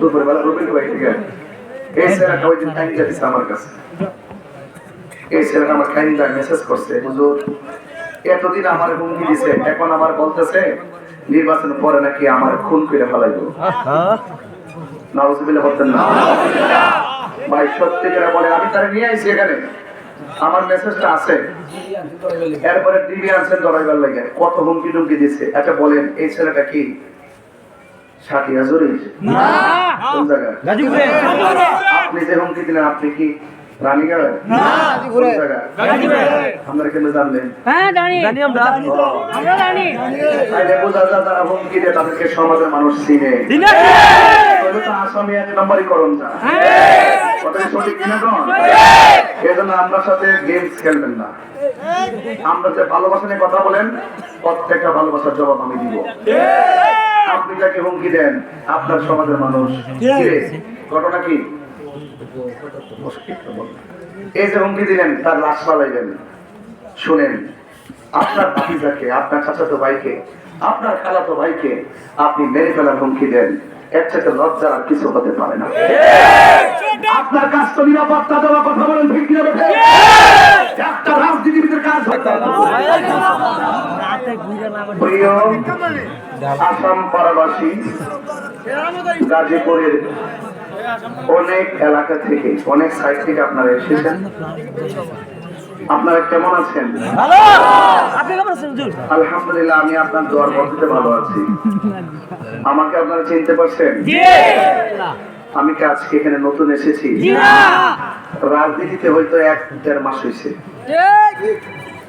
দুপুরবেলা ছেলেটা ওই দিন যাচ্ছে আমার কাছে। আমার মেসেজ করছে, হুজুর, এতদিন আমার হুমকি দিছে, এখন আমার বলতেছে, নির্বাচন পরে নাকি আমার খুন করে ফেলাইব। নাউজুবিল্লাহ বলতেন, না। ভাই, সত্যি বলে, আমি তারা নিয়ে আইছি এখানে। আমার মেসেজটা আছে। এরপরে টিভি আনছেন ধরাইবার লাগে কত হুমকি টুমকি দিচ্ছে একটা বলেন, এই ছেলেটা কি কোন আপনি যে হুমকি দিলেন আপনি কি কোন আপনারা কেন জানলেন। হ্যাঁ জানি। জানি আমরা। আমরা জানি। তাইলে বোঝা যায় যারা হুমকি দেয় তাদেরকে সমাজের মানুষ চিনে। তো আসামি এক নম্বরই করণ যা কথা সঠিক কিনা কোন? এই আমরা সাথে গেমস খেলবেন না। আমরা যে ভালোবাসা নিয়ে কথা বলেন প্রত্যেকটা ভালোবাসার জবাব আমি দিব। আপনি যাকে হুমকি দেন আপনার সমাজের মানুষ ঘটনা কি? এই যে হুমকি দিলেন তার লাশ পালাইলেন। শুনেন আপনার ভাতিজাকে আপনার চাচাতো ভাইকে আপনার খালাতো ভাইকে আপনি মেরে ফেলার হুমকি দেন। এর থেকে লজ্জার আর কিছু হতে পারে না। আপনার কাজ তো নিরাপত্তা দেওয়া কথা বলেন ঠিক কিনা একটা রাজনীতিবিদের কাজ প্রিয় আসাম পাড়াবাসী গাজীপুরের অনেক এলাকা থেকে অনেক সাইড থেকে আপনারা এসেছেন। আপনারা কেমন আছেন? আপনি কেমন আছেন হুজুর? আলহামদুলিল্লাহ আমি আপনার দোয়ার বন্ধুতে ভালো আছি। আমাকে আপনারা চিনতে পারছেন? আমি কি আজকে এখানে নতুন এসেছি? রাজনীতিতে হয়তো এক দেড় মাস হয়েছে।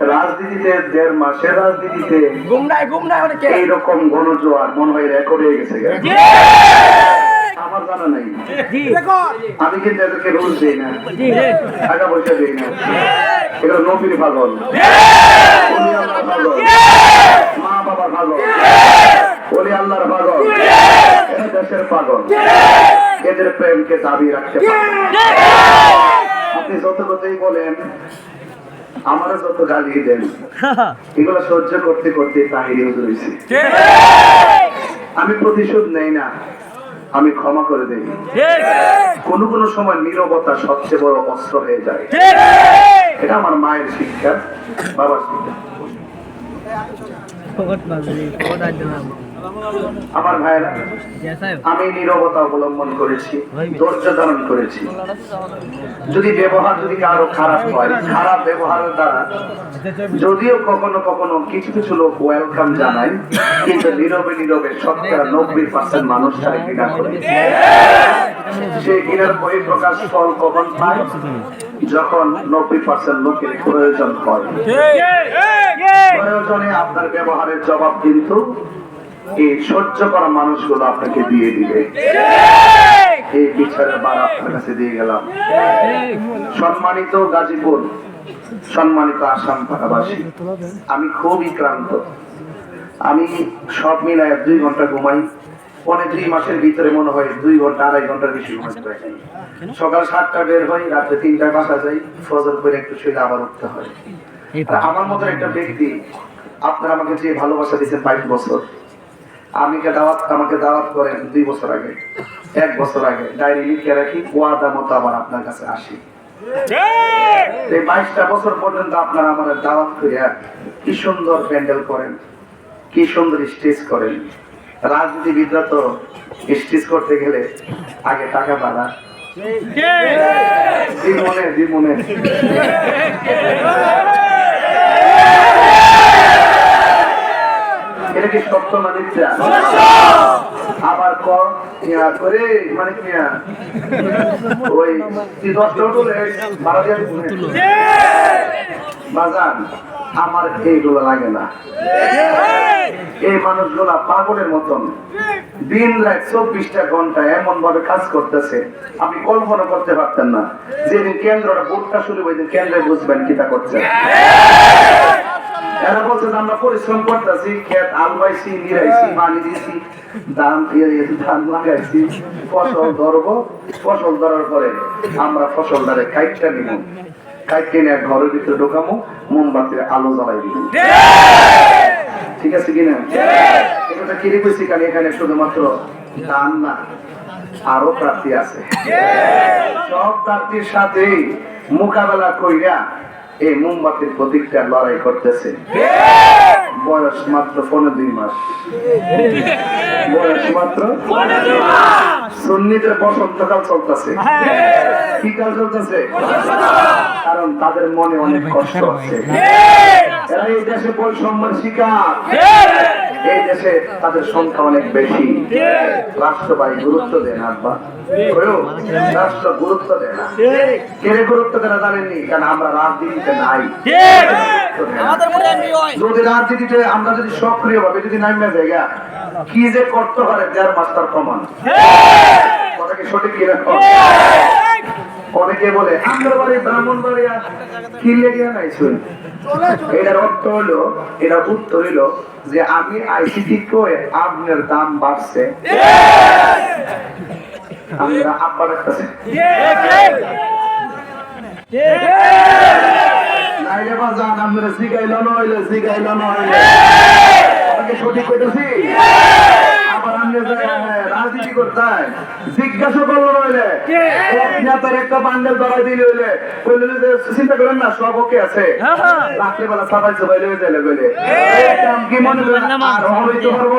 রাজনীতিতে দেড় মাসের রাজনীতিতে গুমনায় গুমনায় অনেকে। এইরকম গণজোয়ার মনে হয় রেকর্ড হয়ে গেছে আমার জানা নাই। আমি কিন্তু এদেরকে রুল দিই না। জি। টাকা পয়সা দিই না। এগুলো নবীর পাগল। উনি আল্লাহর পাগল। মা বাবার পাগল। ওলি আল্লাহর পাগল। দেশের পাগল। এদের প্রেমকে দাবি রাখতে আপনি যত কথাই বলেন আমারও যত গালি দেন এগুলো সহ্য করতে করতে তাহিরি হুজুর হয়েছি। আমি প্রতিশোধ নেই না আমি ক্ষমা করে দেই। কোনো কোনো সময় নীরবতা সবচেয়ে বড় অস্ত্র হয়ে যায়। এটা আমার মায়ের শিক্ষা বাবার শিক্ষা। আমার ভাইয়েরা আমি নীরবতা অবলম্বন করেছি ধৈর্য ধারণ করেছি। যদি ব্যবহার যদি কারও খারাপ হয় খারাপ ব্যবহারের দ্বারা যদিও কখনো কখনো কিছু কিছু লোক ওয়েলকাম জানায় কিন্তু নীরবে নীরবে শতকরা নব্বই পার্সেন্ট মানুষ তারা ঘৃণা করে। সেই ঘৃণার বহিঃপ্রকাশ ফল কখন পায়? যখন নব্বই পার্সেন্ট লোকের প্রয়োজন হয়। প্রয়োজনে আপনার ব্যবহারের জবাব কিন্তু এই সহ্য করা মানুষগুলো আপনাকে দিয়ে দিবে। এই বিচারের বার আপনার কাছে দিয়ে গেলাম। সম্মানিত গাজীপুর সম্মানিত আসাম পাড়াবাসী আমি খুবই ক্লান্ত আমি সব মিলায় দুই ঘণ্টা ঘুমাই। পনে দুই মাসের ভিতরে মনে হয় দুই ঘণ্টা আড়াই ঘণ্টার বেশি ঘুমাতে পারি। সকাল সাতটা বের হই রাত্রে তিনটায় বাসা যাই ফজর করে একটু শুয়ে আবার উঠতে হয়। আমার মতো একটা ব্যক্তি আপনারা আমাকে যে ভালোবাসা দিয়েছেন বাইশ বছর আমাকে দাওয়াত আমাকে দাওয়াত করেন দুই বছর আগে এক বছর আগে। ডায়েরি লিখে রাখি ওয়াদা মতো আবার আপনার কাছে আসি। এই বাইশটা বছর পর্যন্ত আপনারা আমার দাওয়াত করিয়া কি সুন্দর প্যান্ডেল করেন কি সুন্দর স্টেজ করেন। রাজনীতিবিদরা তো স্টেজ করতে গেলে আগে টাকা বাড়া। মনে দি এটা কি সত্য না মিথ্যা? আবার কর ইয়া করে মানে কি ওই তুই দশটা উঠলে বারো। বাজান, আমার এইগুলো লাগে না। এই মানুষগুলা পাগলের মতন। দিন রাত চব্বিশটা ঘণ্টা এমন ভাবে কাজ করতেছে, আপনি কল্পনা করতে পারতেন না। যেদিন কেন্দ্রটা ভোটটা শুরু হয়েছে কেন্দ্রে বুঝবেন কিটা করছে। এরা বলছে আমরা পরিশ্রম করতেছি আল পাইছি পানি ধান ধান লাগাইছি, ফসল ফসল ধরার পরে আমরা ফসল ধরে নিব। ঘরের ভিতরে ঢোকামো, মোমবাতির আলো জ্বালাই দিব। ঠিক আছে কিনা? এটা কইছি কারণ এখানে শুধুমাত্র ধান না, আরও প্রার্থী আছে। সব প্রার্থীর সাথে মোকাবেলা কইরা এই মোমবাতির প্রতীকটা লড়াই করতেছে। বয়স মাত্র পনেরো দুই মাস। বয়স মাত্র সুন্নিদের বসন্তকাল চলতেছে। কি কাল চলতেছে? কারণ তাদের মনে অনেক কষ্ট আছে। এরা এই দেশে বৈষম্যের শিকার। এই দেশে তাদের সংখ্যা অনেক বেশি। রাষ্ট্র ভাই গুরুত্ব দেয় না আব্বা। রাষ্ট্র গুরুত্ব দেয় না। কেড়ে গুরুত্ব দেয় না জানেননি? কারণ আমরা রাজনীতিতে নাই। যদি রাজনীতিতে আমরা যদি সক্রিয় ভাবে যদি নামে জায়গা কি যে করতে পারে যার মাস্টার কমান কথা কি সঠিক কিনা? অনেকে বলে আমার ব্রাহ্মণ বাড়ি আর লেগে নাই শুন। এটার অর্থ হলো এটা উত্তর হইল যে আমি আইসিটি করে আপনার দাম বাড়ছে। আমরা আব্বার কাছে নাইলে নইলে সঠিক কইতেছি? আবার যে, হ্যাঁ, করতেন জিজ্ঞাসা করল নইলে। নেতার একটা বান্ডেল ধরাই দিলে হইলে। কইলে যে চিন্তা করেন না সব ওকে আছে। রাত্রিবেলা সাফাই সাফাই লয়ে যাইলে কইলে। কাম কি মনে করেন আর হইতে পারব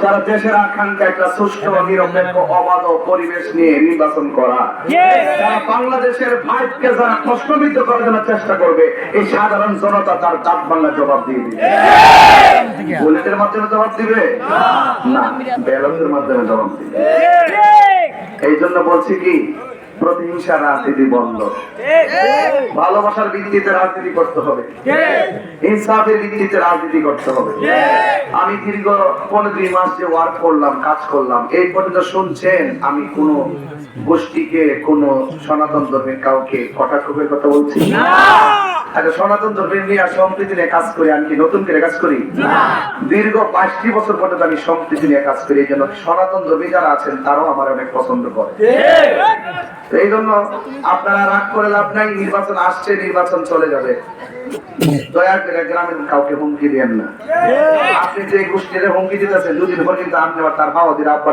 সারা দেশের আকাঙ্ক্ষা একটা সুষ্ঠু নিরপেক্ষ অবাধ পরিবেশ নিয়ে নির্বাচন করা যারা বাংলাদেশের ভাইকে যারা প্রশ্নবিদ্ধ করার জন্য চেষ্টা করবে এই সাধারণ জনতা তার দাঁত বাংলা জবাব দিয়ে দিবে। বুলেটের মাধ্যমে জবাব দিবে? না ব্যালটের মাধ্যমে জবাব দিবে। এই জন্য বলছি কি প্রতিহিংসা রাজনীতি বন্ধ। ভালোবাসার ভিত্তিতে রাজনীতি করতে হবে। ইনসাফের ভিত্তিতে রাজনীতি করতে হবে। আমি দীর্ঘ পনেরো দুই মাস যে ওয়ার্ক করলাম, কাজ করলাম, এই পর্যন্ত শুনছেন আমি কোন গোষ্ঠীকে, কোন সনাতন ধর্মের কাউকে কটাক্ষের কথা বলছি? আচ্ছা সনাতন ধর্মের নিয়ে আর সম্প্রীতি নিয়ে কাজ করি আমি কি নতুন করে কাজ করি? দীর্ঘ বাইশটি বছর পর্যন্ত আমি সম্প্রীতি নিয়ে কাজ করি এই জন্য সনাতন ধর্মী যারা আছেন তারাও আমার অনেক পছন্দ করে। তো এই জন্য আপনারা রাগ করে লাভ নাই নির্বাচন আসছে নির্বাচন চলে যাবে। দয়া করে গ্রামের কাউকে হুমকি দেন না। আপনি যে গোষ্ঠীর হুমকি দিতেছেন দুদিন পর কিন্তু আপনি আবার তার বাবা দিলে আব্বা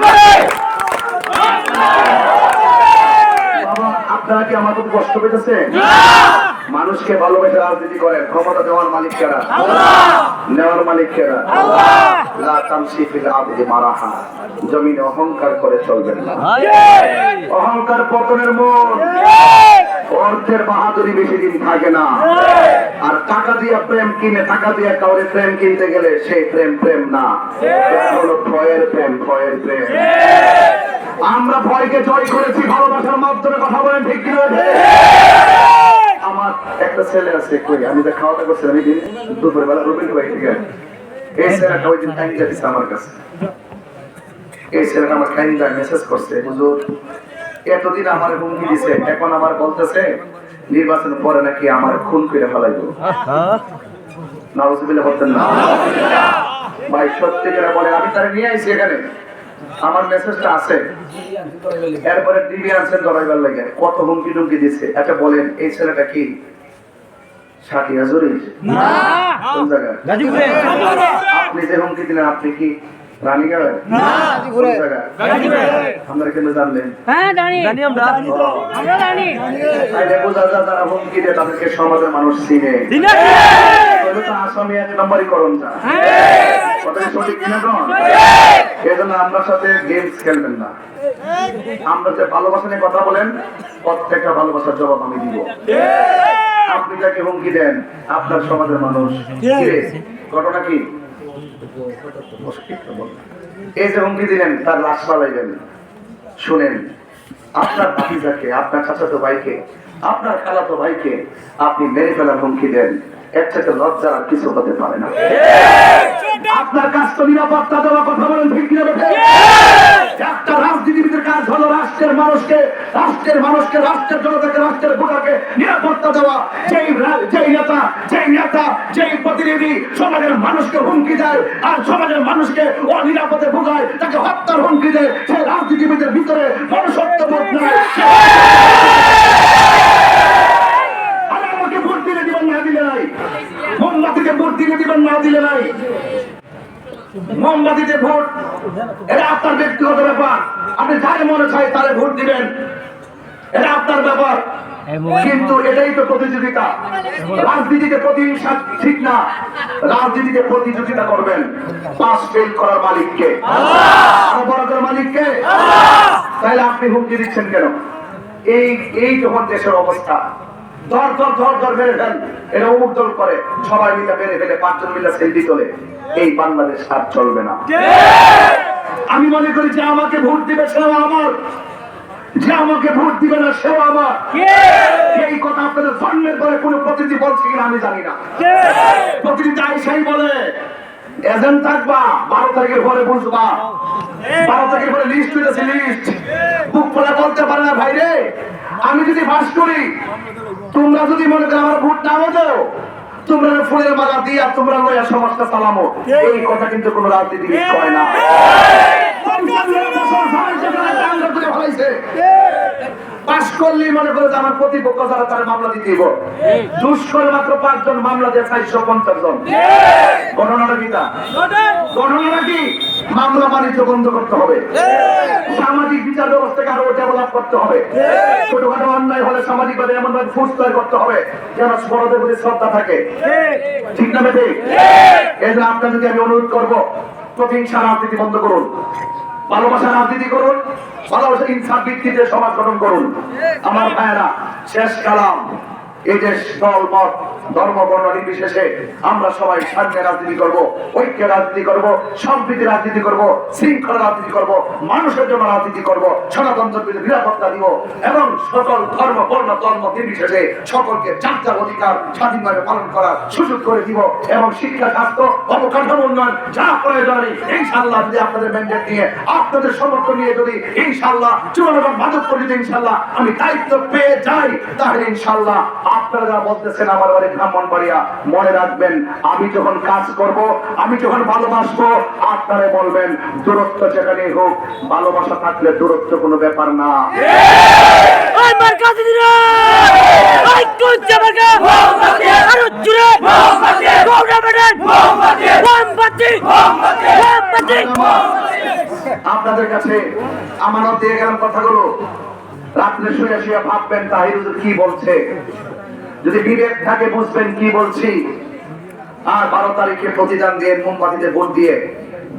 ডাকবেন বাবা আপনারা কি আমার প্রতি কষ্ট পেতেছে রাজনীতি করেন ক্ষমতা দেওয়ার মালিক কেরা? নেওয়ার মালিক কেরা? আবদি মারাহা। জমিনে অহংকার করে চলবেন না। অহংকার পতনের মূল অর্থের বাহাদুরি বেশি দিন থাকে না। আর টাকা দিয়ে প্রেম কিনে টাকা দিয়ে কাউরে প্রেম কিনতে গেলে সেই প্রেম প্রেম না। হলো ভয়ের প্রেম ভয়ের প্রেম। আমরা ভয়কে জয় করেছি ভালোবাসার মাধ্যমে কথা বলেন ঠিক কিনা? আমার একটা ছেলে আছে, কই? আমি যে খাওয়া দাওয়া করছিলাম দিন দুপুর বেলা রুবেল ভাই ঠিক আছে? এই ছেলেটা ওই দিন টাইম দিচ্ছে আমার কাছে। এই ছেলেটা আমার কাইন্দা মেসেজ করছে, হুজুর, এতদিন আমার হুমকি দিছে? এখন আমার বলতেছে, নির্বাচন পরে নাকি আমার খুন করে ফেলাইব। নাউজুবিল্লাহ বলতেন না। ভাই, সত্যি করে বলেন আমি তারা নিয়ে আইছি এখানে। আমার মেসেজটা আছে। এরপরে টিভি আনছেন দরাইবার লাগে। কত হুমকি টুমকি দিচ্ছে একটা বলেন এই ছেলেটা কি? ষাটি হাজুরি আপনি যে হুমকি দিলেন আপনি কি রানীগঞ্জ কোন জায়গায়? আপনারা কেন জানলেন? হ্যাঁ জানি। জানি আমরা। আমরা জানি। তাইলে বোঝা যায় যারা হুমকি দেয় তাদেরকে সমাজের মানুষ চিনে। তবে তো আসামি এক নম্বরই করণ যা। কথা সঠিক কিনা কোন? এই আপনার সাথে গেমস খেলবেন না। আমরা যে ভালোবাসা নিয়ে কথা বলেন প্রত্যেকটা ভালোবাসার জবাব আমি দিব। আপনি যাকে হুমকি দেন আপনার সমাজের মানুষ ঘটনা কি? এই যে হুমকি দিলেন তার লাশ পালাইলেন। শুনেন আপনার ভাতিজাকে আপনার চাচাতো ভাইকে আপনার খালাতো ভাইকে আপনি মেরে ফেলার হুমকি দেন। মানুষকে নেতা প্রতিনিধি সমাজের মানুষকে হুমকি দেয় আর সমাজের মানুষকে অনিরাপদে ভোগায়, তাকে হত্যার হুমকি দেয়, সেই রাজনীতিবিদের ভিতরে মনুষ্যত্ব বোধ আরে আমাকে ভোট দিলে দিবেন না দিলে নাই দিবেন না দিলে নাই মোমবাতিতে ভোট, এটা আপনার ব্যক্তিগত ব্যাপার। আপনি মনে চায় তারে ভোট দিবেন। এটা আপনার ব্যাপার। কিন্তু এটাই তো প্রতিযোগিতা। রাজনীতিতে প্রতিহিংসা ঠিক না। রাজনীতিতে প্রতিযোগিতা করবেন। পাস ফেল করার মালিককে। মালিককে। তাহলে আপনি হুমকি দিচ্ছেন কেন? এই এই যখন দেশের অবস্থা ধর ধর ধর ধর মেরে ফেল। এটা অমুক দল করে। সবাই মিলে মেরে ফেলে পাঁচজন মিলে সেলফি তোলে। এই বাংলাদেশ আর চলবে না। আমি মনে করি যে আমাকে ভোট দিবে সেও আমার। যে আমাকে ভোট দিবে না সেও আমার। এই কথা আপনাদের জন্মের পরে কোন প্রতিনিধি বলছে কিনা আমি জানি না। প্রতিনিধি আইসাই বলে এজেন্ট থাকবা বারো তারিখের পরে বুঝবা। বারো তারিখের পরে লিস্ট হইতেছে লিস্ট বুক করে বলতে পারে না ভাই রে আমি যদি বাস করি তোমরা যদি মনে করো আমার ভোট নাও দাও তোমরা ফুলের মালা দিয়া তোমরা লইয়া সমাজটা চালামো। এই কথা কিন্তু কোন রাজনীতি কয় না। পাশ করলেই মনে করে যে আমার প্রতিপক্ষ যারা তার মামলা দিতে দিব দুষ্কর মাত্র পাঁচজন মামলা দিয়ে চারশো পঞ্চাশ জন। গণনাটা কি তা? গণনাটা কি মামলা বাণিজ্য বন্ধ করতে হবে। সামাজিক বিচার ব্যবস্থাকে আরও ডেভেলপ করতে হবে। ছোটখাটো অন্যায় হলে সামাজিক ভাবে এমন ভাবে ফুসলার করতে হবে যেন বড়দের প্রতি শ্রদ্ধা থাকে। ঠিক না বেটে এই জন্য আপনাদেরকে আমি অনুরোধ করব প্রতিহিংসা রাজনীতি বন্ধ করুন। ভালোবাসা রাজনীতি করুন ভালোবাসা ইনসাফ ভিত্তিতে সমাজ গঠন করুন। আমার ভাইয়েরা শেষ কালাম। এই দেশ দল, মত, ধর্ম, বর্ণ, নির্বিশেষে আমরা সবাই সামনে রাজনীতি করব, ঐক্য রাজনীতি করব, সম্প্রীতি রাজনীতি করব, শৃঙ্খলা রাজনীতি করব, মানুষের জন্য রাজনীতি করব সনাতন্ত্রের নিরাপত্তা দিব এবং সকল ধর্ম, বর্ণ, ধর্ম, নির্বিশেষে সকলকে যার অধিকার স্বাধীনভাবে পালন করার সুযোগ করে দিব এবং শিক্ষা, স্বাস্থ্য, অবকাঠামো উন্নয়ন যা প্রয়োজন ইনশাল্লাহ যদি আপনাদের ম্যান্ডেট নিয়ে, আপনাদের সমর্থন নিয়ে যদি ইনশাল্লাহ চুয়ান্ন মাধবপুর যদি ইনশাল্লাহ আমি দায়িত্ব পেয়ে যাই, তাহলে ইনশাল্লাহ আপনারা বলতেছেন আমার বাড়ি ব্রাহ্মণবাড়িয়া মনে রাখবেন আমি যখন কাজ করব আমি যখন ভালোবাসবো আপনারা বলবেন দূরত্ব যেখানে হোক ভালোবাসা থাকলে দূরত্ব কোনো ব্যাপার না। আপনাদের কাছে আমানত দিয়ে গেলাম কথাগুলো রাত্রে শুয়ে শুয়ে ভাববেন তাহির কি বলছে? যদি বিবেক থাকে, বুঝবেন কি বলছি। আর বারো তারিখে প্রতিদান দিয়ে মোমবাতিতে ভোট দিয়ে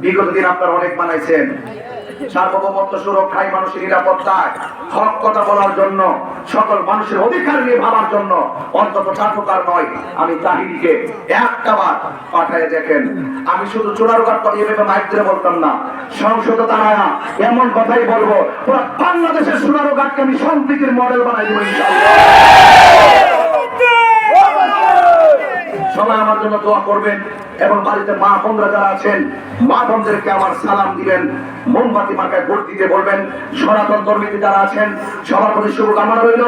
বিগত দিন আপনারা অনেক বানাইছেন। সার্বভৌমত্ব সুরক্ষায় মানুষের নিরাপত্তায় হক কথা বলার জন্য, সকল মানুষের অধিকার নিয়ে ভাবার জন্য, অন্তত চাটুকার নয়, আমি তাহিরিকে একটা বার পাঠায় দেখেন। আমি শুধু চোরার গাট এভাবে মাইক ধরে বলতাম না। সংসদ দাঁড়ায় এমন কথাই বলব। বাংলাদেশের সোনারো গাটকে আমি সম্প্রীতির মডেল বানাই দেবো ইনশাআল্লাহ। সবাই আমার জন্য দোয়া করবেন এবং বাড়িতে মা বোনরা যারা আছেন, মা বোনদেরকে আমার সালাম দিবেন। মোমবাতি মার্কায় ভোট দিতে বলবেন। সনাতন ধর্মীতে যারা আছেন সবার প্রতি শুভকামনা রইল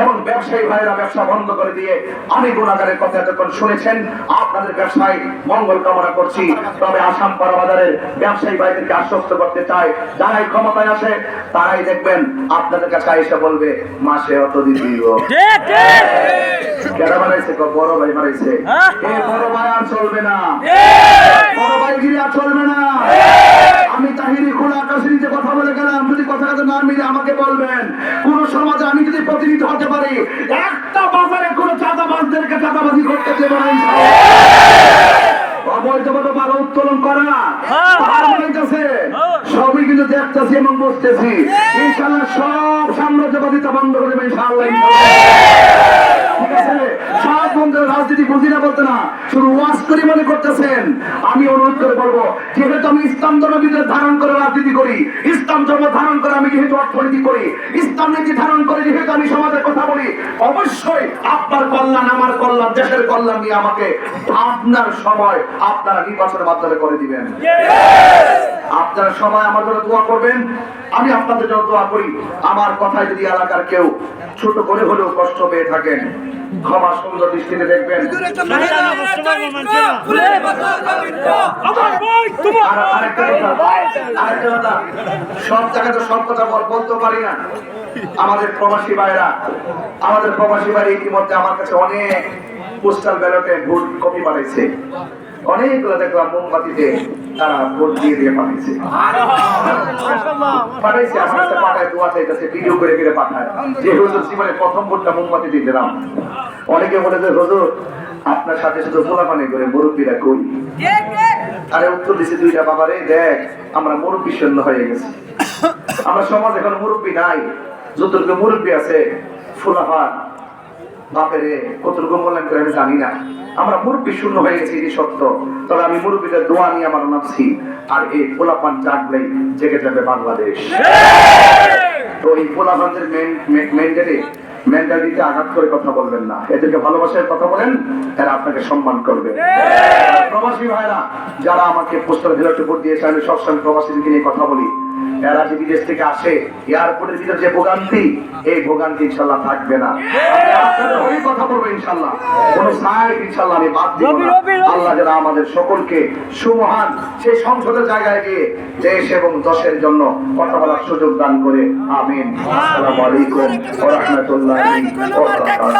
এবং ব্যবসায়ী ভাইয়েরা ব্যবসা বন্ধ করে দিয়ে আমি গুণাগারের কথা এতক্ষণ শুনেছেন, আপনাদের ব্যবসায় মঙ্গল কামনা করছি। তবে আসাম পাড়া বাজারের ব্যবসায়ী ভাইদেরকে আশ্বস্ত করতে চাই, যারাই ক্ষমতায় আসে, তারাই দেখবেন, আপনাদের কাছে এসে বলবে, মাসে অত দিতে ঠিক ঠিক বানাইছে বড় ভাই বানাইছে। হ্যাঁ? এই বড় ভাই আর চলবে না। বড় ভাই গিরি আর চলবে না। আমি তাহিরি খোলা আকাশের নিচে কথা বলে গেলাম যদি কথা কথা না মিলে আমাকে বলবেন। কোন সমাজে আমি যদি প্রতিনিধি হতে পারি একটা বাজারে কোন চাঁদাবাজদেরকে চাঁদাবাজি করতে দেবো না অবৈধভাবে উত্তোলন করা হ্যাঁ। হইতেছে সবই কিন্তু দেখতেছি এবং বুঝতেছি। সব সাম্রাজ্যবাদিতা বন্ধ করে দেবে ঠিক আছে? সব বন্ধুরা রাজনীতি বুঝি না বলতে না, শুধু ওয়াজ করি মনে করতেছেন। আমি অনুরোধ করে বলব, যেহেতু আমি ইসলাম ধর্ম বিরুদ্ধে ধারণ করে রাজনীতি করি, ইসলাম ধর্ম ধারণ করে আমি যেহেতু অর্থনীতি করি, ইসলাম নীতি ধারণ করে যেহেতু আমি সমাজের কথা বলি, অবশ্যই আপনার কল্যাণ, আমার কল্যাণ, দেশের কল্যাণ নিয়ে আমাকে আপনার সময় আপনারা নির্বাচনের মাধ্যমে করে দিবেন। আপনারা সময় আমার জন্য দোয়া করবেন। আমি আপনাদের জন্য দোয়া করি। আমার কথায় যদি এলাকার কেউ ছোট করে হলেও কষ্ট পেয়ে থাকেন ক্ষমা সুন্দর দৃষ্টিতে দেখবেন। সব জায়গায় তো সব কথা বল- বলতে পারি না। আমাদের প্রবাসী ভাইরা আমাদের প্রবাসী ভাই ইতিমধ্যে আমার কাছে অনেক পোস্টাল ব্যালটে ভোট কপি পাঠাইছে অনেকগুলো দেখলাম মোমবাতিতে তারা ভোট দিয়ে দিয়ে পাঠিয়েছে। পাঠাইছে আমার কাছে পাঠায় দোয়া চাইতেছে ভিডিও করে করে পাঠায়। যে হুজুর জীবনে প্রথম ভোটটা মোমবাতি দিয়ে দিলাম। অনেকে বলে যে হুজুর আপনার সাথে শুধু গোলাপানি করে মুরব্বীরা কই? আরে উত্তর দিছে দুইটা বাবারে দেখ আমরা মুরব্বী শূন্য হয়ে গেছি। আমরা সমাজ এখন মুরব্বী নাই। যতটুকু মুরব্বী আছে ফুলাফার বাপেরে কতটুকু মূল্যায়ন করে আমি জানি না। আমরা মুরব্বী শূন্য হয়ে গেছি এটি সত্য। তবে আমি মুরব্বীদের দোয়া নিয়ে আমার নামছি আর এই পোলাপান জাগলেই জেগে যাবে বাংলাদেশ। তো এই পোলাপানদের মেন্টালি মেন্টালিটিতে আঘাত করে কথা বলবেন না। এদেরকে ভালোবাসার কথা বলেন তারা আপনাকে সম্মান করবে। প্রবাসী ভাইরা যারা আমাকে পোস্টার ভিলেট উপর দিয়েছে আমি সবসময় প্রবাসীদেরকে নিয়ে কথা বলি। এরা যে বিদেশ থেকে আসে এয়ারপোর্টের ভিতরে যে ভোগান্তি এই ভোগান্তি ইনশাল্লাহ থাকবে না। আপনাদের হয়ে কথা বলব ইনশাল্লাহ। কোন সাইড ইনশাল্লাহ আমি বাদ দিব না। আল্লাহ যারা আমাদের সকলকে সুমহান সেই সংসদের জায়গায় গিয়ে দেশ এবং দশের জন্য কথা বলার সুযোগ দান করে। আমিন। আসসালামু আলাইকুম ওয়া রাহমাতুল্লাহি ওয়া বারাকাতুহু।